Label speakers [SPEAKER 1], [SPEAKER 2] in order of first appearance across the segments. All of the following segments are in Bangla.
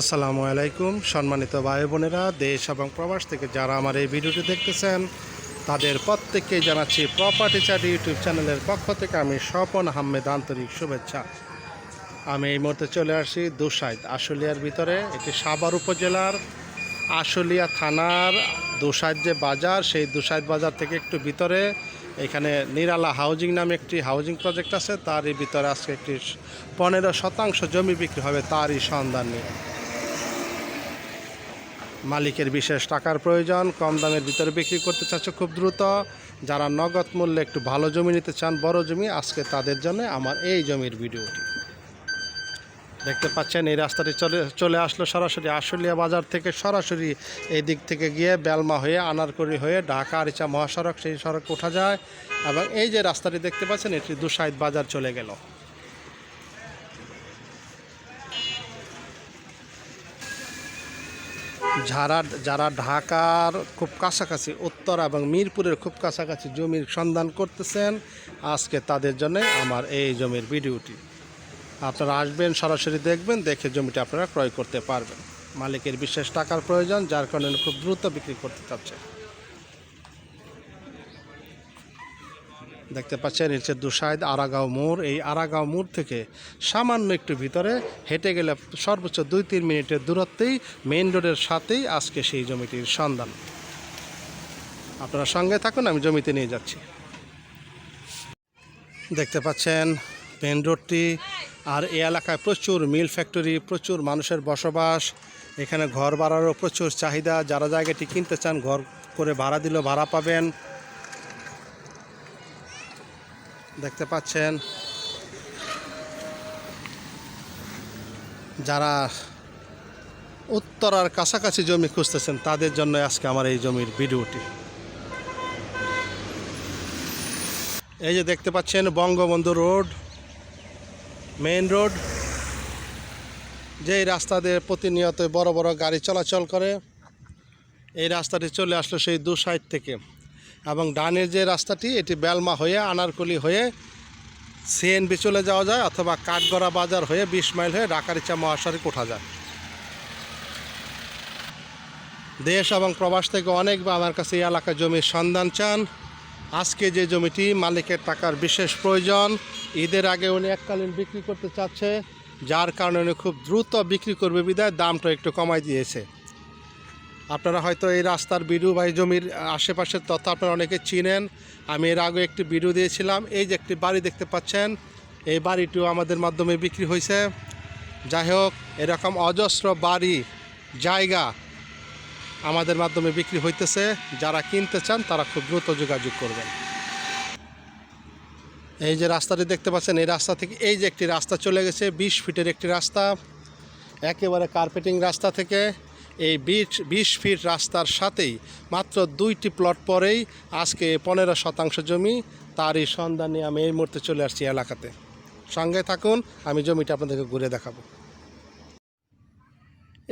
[SPEAKER 1] আসসালামু আলাইকুম, সম্মানিত ভাই বোনেরা, দেশ এবং প্রবাস থেকে যারা আমার এই ভিডিওটি দেখতেছেন, তাদের প্রত্যেককেই জানাচ্ছি প্রপার্টি চার ইউটিউব চ্যানেলের পক্ষ থেকে আমি স্বপন আহমেদ আন্তরিক শুভেচ্ছা। আমি এই মুহূর্তে চলে আসি দুসাইদ আশুলিয়ার ভিতরে, এটি সাভার উপজেলার আশুলিয়া থানার দুসাইদ যে বাজার, সেই দুসাইদ বাজার থেকে একটু ভিতরে, এখানে নিরালা হাউজিং নামে একটি হাউজিং প্রজেক্ট আছে, তারই ভিতরে আজকে একটি পনেরো শতাংশ জমি বিক্রি হবে, তারই সন্ধান নিয়ে। মালিকের বিশেষ টাকার প্রয়োজন, কম দামের ভিতরে বিক্রি করতে চাচ্ছে খুব দ্রুত। যারা নগদ মূল্যে একটু ভালো জমি নিতে চান, বড় জমি, আজকে তাদের জন্য আমার এই জমির ভিডিওটি। দেখতে পাচ্ছেন, এই রাস্তাটি চলে চলে আসলো সরাসরি আশুলিয়া বাজার থেকে সরাসরি এই দিক থেকে গিয়ে বেলমা হয়ে আনারকড়ি হয়ে ঢাকা আরিচা মহাসড়ক, সেই সড়ক ওঠা যায়। এবং এই যে রাস্তাটি দেখতে পাচ্ছেন, এটি দুসাইদ বাজার চলে গেল। যারা যারা ঢাকার খুব কাছাকাছি, উত্তর এবং মিরপুরের খুব কাছাকাছি জমির সন্ধান করতেছেন, আজকে তাদের জন্য আমার এই জমির ভিডিওটি। আপনারা আসবেন, সরাসরি দেখবেন, দেখে জমিটা আপনারা ক্রয় করতে পারবেন। মালিকের বিশেষ টাকার প্রয়োজন, যার কারণে খুব দ্রুত বিক্রি করতে চাচ্ছে। দেখতে পাচ্ছেন নিচে দুসাইদ আরাগাঁও মোড়। এই আরাগাঁও মোড় থেকে সামান্য একটু ভিতরে হেঁটে গেলে সর্বোচ্চ দুই তিন মিনিটের দূরত্বেই মেইন রোডের সাথেই আজকে সেই জমিটির সন্ধান। আপনারা সঙ্গে থাকুন, আমি জমিতে নিয়ে যাচ্ছি। দেখতে পাচ্ছেন মেন রোডটি আর এই এলাকায় প্রচুর মিল ফ্যাক্টরি, প্রচুর মানুষের বসবাস। এখানে ঘর ভাড়ারও প্রচুর চাহিদা। যারা জায়গাটি কিনতে চান, ঘর করে ভাড়া দিলেও ভাড়া পাবেন। দেখতে পাচ্ছেন। যারা উত্তরার কাছাকাছি জমি খুঁজতেছেন, তাদের জন্য আজকে আমার এই জমির ভিডিওটি। এই যে দেখতে পাচ্ছেন, বঙ্গবন্ধু রোড, মেইন রোড। যেই রাস্তা দিয়ে প্রতিনিয়ত বড় বড় গাড়ি চলাচল করে, এই রাস্তাটি চলে আসলো সেই দু সাইড থেকে। এবং ডানের যে রাস্তাটি, এটি বেলমা হয়ে আনারকলি হয়ে সিএনবি চলে যাওয়া যায় অথবা কাঠগড়া বাজার হয়ে বিশ মাইল হয়ে ডাকারিচা মহাসড়ক ওঠা যায়। দেশ এবং প্রবাস থেকে অনেক বা আমার কাছে এই এলাকায় জমির সন্ধান চান। আজকে যে জমিটি মালিকের টাকার বিশেষ প্রয়োজন, ঈদের আগে উনি এককালীন বিক্রি করতে চাচ্ছে, যার কারণে উনি খুব দ্রুত বিক্রি করবে। বিদায় দামটা একটু কমাই দিয়েছে। আপনারা হয়তো এই রাস্তার বিডু বা এই জমির আশেপাশের তথ্য আপনারা অনেকে চিনেন। আমি এর আগে একটি বিডু দিয়েছিলাম। এই যে একটি বাড়ি দেখতে পাচ্ছেন, এই বাড়িটিও আমাদের মাধ্যমে বিক্রি হয়েছে। যাই হোক, এরকম অজস্র বাড়ি, জায়গা আমাদের মাধ্যমে বিক্রি হইতেছে। যারা কিনতে চান, তারা খুব দ্রুত যোগাযোগ করবেন। এই যে রাস্তাটি দেখতে পাচ্ছেন, এই রাস্তা থেকে, এই যে একটি রাস্তা চলে গেছে, বিশ ফিটের একটি রাস্তা। একেবারে কার্পেটিং রাস্তা থেকে। এই বিশ বিশ ফিট রাস্তার সাথেই, মাত্র দুইটি প্লট পরেই আজকে পনেরো শতাংশ জমি তারই সন্ধানে আমি এই মুহূর্তে চলে আসছি এলাকাতে। সঙ্গে থাকুন, আমি জমিটা আপনাদেরকে ঘুরে দেখাবো।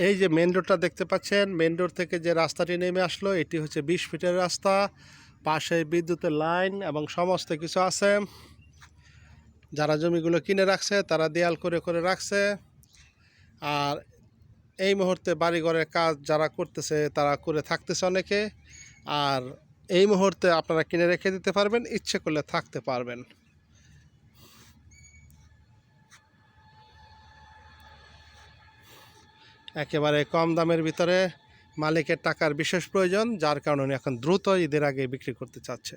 [SPEAKER 1] এই যে মেন রোডটা দেখতে পাচ্ছেন মেন রোড থেকে যে রাস্তাটি নেমে আসলো, এটি হচ্ছে বিশ ফিটের রাস্তা। পাশে বিদ্যুতের লাইন এবং সমস্ত কিছু আছে। যারা জমিগুলো কিনে রাখছে, তারা দেয়াল করে করে রাখছে। আর এই মুহূর্তে বাড়িঘরের কাজ যারা করতেছে, তারা করে থাকতেছে অনেকে। আর এই মুহূর্তে আপনারা কিনে রেখে দিতে পারবেন, ইচ্ছে করলে থাকতে পারবেন। একেবারে কম দামের ভিতরে মালিকের টাকার বিশেষ প্রয়োজন, যার কারণে এখন দ্রুত ঈদের আগে বিক্রি করতে চাচ্ছে।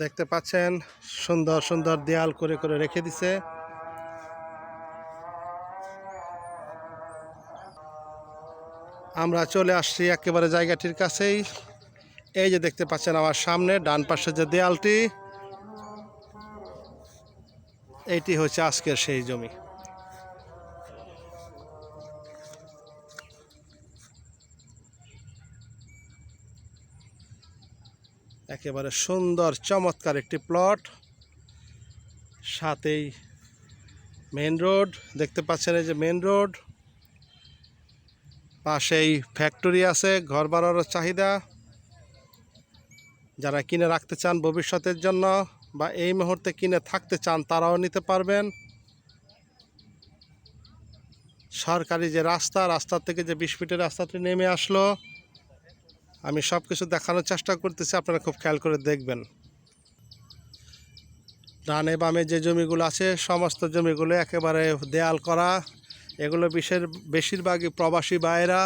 [SPEAKER 1] দেখতে পাচ্ছেন, সুন্দর সুন্দর দেয়াল করে করে রেখে দিছে। আমরা চলে আসছি একেবারে জায়গাটির কাছেই। এই যে দেখতে পাচ্ছেন আমার সামনে, ডান পাশে যে দেয়ালটি, এটি হচ্ছে আজকের সেই জমি। একেবারে সুন্দর, চমৎকার একটি প্লট সাথেই মেন রোড দেখতে পাচ্ছেন এই যে মেন রোড পাশেই ফ্যাক্টরি আছে, ঘর বাড়ানোর চাহিদা। যারা কিনে রাখতে চান ভবিষ্যতের জন্য বা এই মুহূর্তে কিনে থাকতে চান, তারাও নিতে পারবেন। সরকারি যে রাস্তা রাস্তা থেকে যে বিশ ফিটের রাস্তাটি নেমে আসলো। আমি সব কিছু দেখানোর চেষ্টা করতেছি, আপনারা খুব খেয়াল করে দেখবেন। ডানে বামে যে জমিগুলো আছে, সমস্ত জমিগুলো একেবারে দেয়াল করা। এগুলো বিশ্বের বেশিরভাগই প্রবাসী বাইরা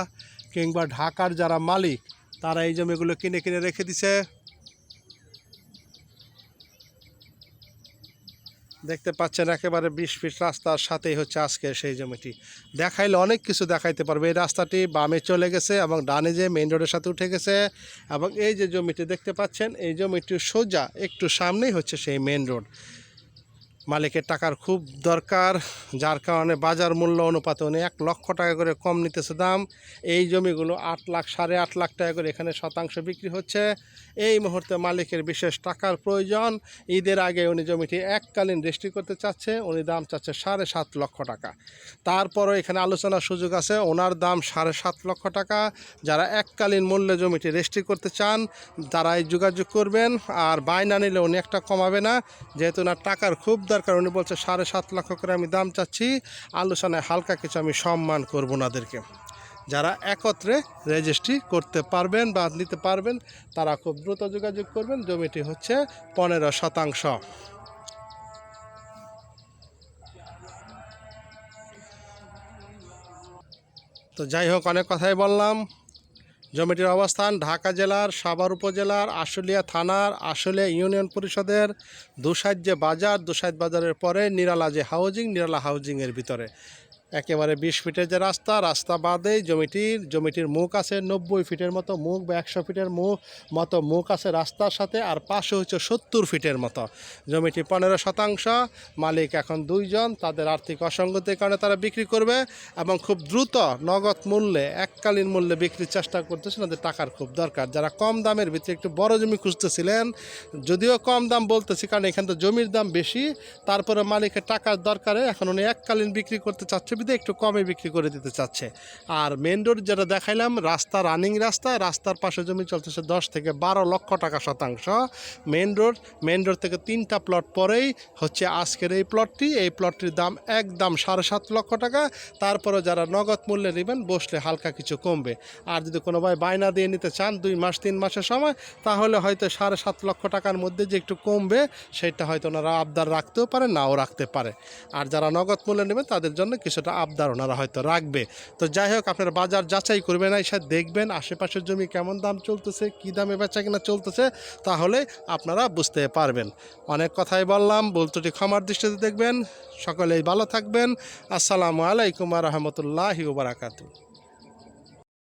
[SPEAKER 1] কিংবা ঢাকার যারা মালিক, তারা এই জমিগুলো কিনে কিনে রেখে দিছে। দেখতে পাচ্ছেন একেবারে বিশ ফিট রাস্তার সাথেই হচ্ছে আজকে সেই জমিটি। দেখাইলে অনেক কিছু দেখাইতে পারবে। এই রাস্তাটি বামে চলে গেছে এবং ডানে যে মেইন রোডের সাথে উঠে গেছে এবং এই যে জমিটি দেখতে পাচ্ছেন, এই জমিটি সোজা একটু সামনেই হচ্ছে সেই মেন রোড মালিকের টাকার খুব দরকার, যার কারণে বাজার মূল্য অনুপাতে উনি এক লক্ষ টাকা করে কম নিতেছে দাম। এই জমিগুলো আট লাখ, সাড়ে আট লাখ টাকা করে এখানে শতাংশ বিক্রি হচ্ছে। এই মুহূর্তে মালিকের বিশেষ টাকার প্রয়োজন। ঈদের আগে উনি জমিটি এককালীন রেজিস্ট্রি করতে চাচ্ছে, উনি দাম চাচ্ছে সাড়ে সাত লক্ষ টাকা। তারপরও এখানে আলোচনার সুযোগ আছে, ওনার দাম সাড়ে সাত লক্ষ টাকা। যারা এককালীন মূল্যে জমিটি রেজিস্ট্রি করতে চান, তারাই যোগাযোগ করবেন। আর বায়না নিলে উনি একটা কমাবে না, যেহেতু ওনার টাকার খুব দরকার। উনি বলছে, সাড়ে সাত লক্ষ করে আমি দাম চাচ্ছি, আলোচনায় হালকা কিছু আমি সম্মান করব ওনাদেরকে যারা একত্রে রেজিস্ট্রি করতে পারবেন বা নিতে পারবেন, তারা খুব দ্রুত যোগাযোগ করবেন। জমিটি হচ্ছে পনেরো শতাংশ। তো যাই হোক, অনেক কথাই বললাম। জমিটির অবস্থান ঢাকা জেলার সাভার উপজেলার আশুলিয়া থানার আশুলিয়া ইউনিয়ন পরিষদের দুসাইজ্যে বাজার দুসাইজ বাজারের পরে নিরালা যে হাউজিং, নিরালা হাউজিংয়ের ভিতরে। একেবারে বিশ ফিটের যে রাস্তা রাস্তা বাদেই জমিটির জমিটির মুখ আছে নব্বই ফিটের মতো মুখ বা একশো ফিটের মুখ মতো মুখ আছে রাস্তার সাথে আর পাশে হচ্ছে সত্তর ফিটের মতো। জমিটি পনেরো শতাংশ, মালিক এখন দুইজন, তাদের আর্থিক অসঙ্গতির কারণে তারা বিক্রি করবে এবং খুব দ্রুত নগদ মূল্যে, এককালীন মূল্যে বিক্রির চেষ্টা করতেছেন, তাদের টাকার খুব দরকার। যারা কম দামের ভিতরে একটু বড় জমি খুঁজতেছিলেন, যদিও কম দাম বলতেছি কারণ এখানে তো জমির দাম বেশি, তারপরে মালিকের টাকার দরকারে এখন উনি এককালীন বিক্রি করতে চাচ্ছে বিধে একটু কমে বিক্রি করে দিতে চাচ্ছে। আর মেন রোড যেটা দেখাইলাম, রাস্তা রানিং রাস্তা, রাস্তার পাশে জমি চলতেছে দশ থেকে বারো লক্ষ টাকা শতাংশ। মেন রোড মেন রোড থেকে তিনটা প্লট পরেই হচ্ছে আজকের এই প্লটটি এই প্লটটির দাম একদম সাড়ে সাত লক্ষ টাকা। তারপরে যারা নগদ মূল্যে নেবেন, বসলে হালকা কিছু কমবে। আর যদি কোনো ভাই বায়না দিয়ে নিতে চান দুই মাস, তিন মাসের সময়, তাহলে হয়তো সাড়ে সাত লক্ষ টাকার মধ্যে যে একটু কমবে, সেটা হয়তো ওনারা আবদার রাখতেও পারে, নাও রাখতে পারে। আর যারা নগদ মূল্যে নেবেন, তাদের জন্য কিছুটা আবদার ওনারা হয়তো রাখবে। তো যাই হোক, আপনারা বাজার যাচাই করবেন, এসে দেখবেন আশেপাশের জমি কেমন দাম চলতেছে, কী দামে বেচা কিনা চলতেছে, তাহলে আপনারা বুঝতে পারবেন। অনেক কথাই বললাম বলতুটি ক্ষমার দৃষ্টিতে দেখবেন। সকলেই ভালো থাকবেন। আসসালামু আলাইকুম রহমতুল্লাহি ওবরাকাতু